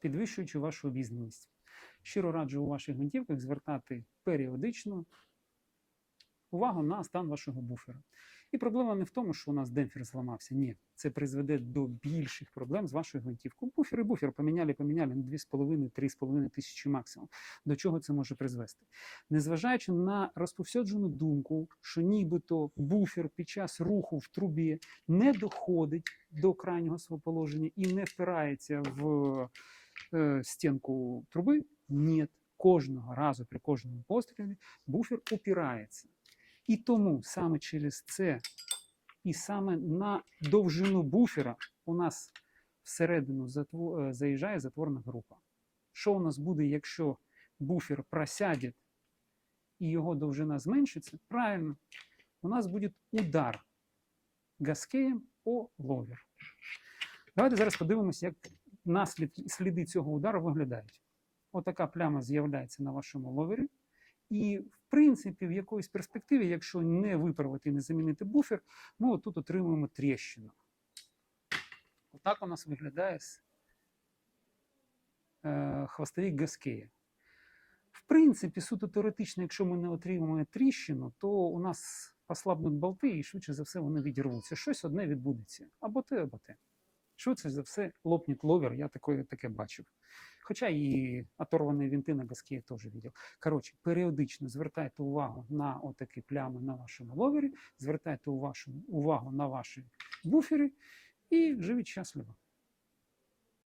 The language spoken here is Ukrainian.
підвищуючи вашу обізнаність. Щиро раджу у ваших гвинтівках звертати періодично увагу на стан вашого буфера. І проблема не в тому, що у нас демпфер зламався. Ні, це призведе до більших проблем з вашою гвинтівкою. Буфер і буфер поміняли, поміняли на 2,5-3,5 тисячі максимум. До чого це може призвести? Незважаючи на розповсюджену думку, що нібито буфер під час руху в трубі не доходить до крайнього свого положення і не впирається в е, стінку труби, ні. Кожного разу при кожному пострілі буфер упирається. І тому саме через це, і саме на довжину буфера у нас всередину затво- е, заїжджає затворна група. Що у нас буде, якщо буфер просяде і його довжина зменшиться? Правильно, у нас буде удар гаскеєм о ловер. Давайте зараз подивимося, як наслідки сліди цього удару виглядають. Отака пляма з'являється на вашому ловері. І, в принципі, в якоїсь перспективі, якщо не виправити і не замінити буфер, ми отут отримуємо тріщину. Отак у нас виглядає е, хвостовик Гаскея. В принципі, суто теоретично, якщо ми не отримаємо тріщину, то у нас послабнуть болти і швидше за все вони відірвуться. Щось одне відбудеться. Або те, або те. Швидше за все лопне ловер, я таке, таке бачив. Хоча і оторвані вінти на газки я теж бачив. Коротше, періодично звертайте увагу на отакі плями на вашому ловері, звертайте увагу на ваші буфери і живіть щасливо.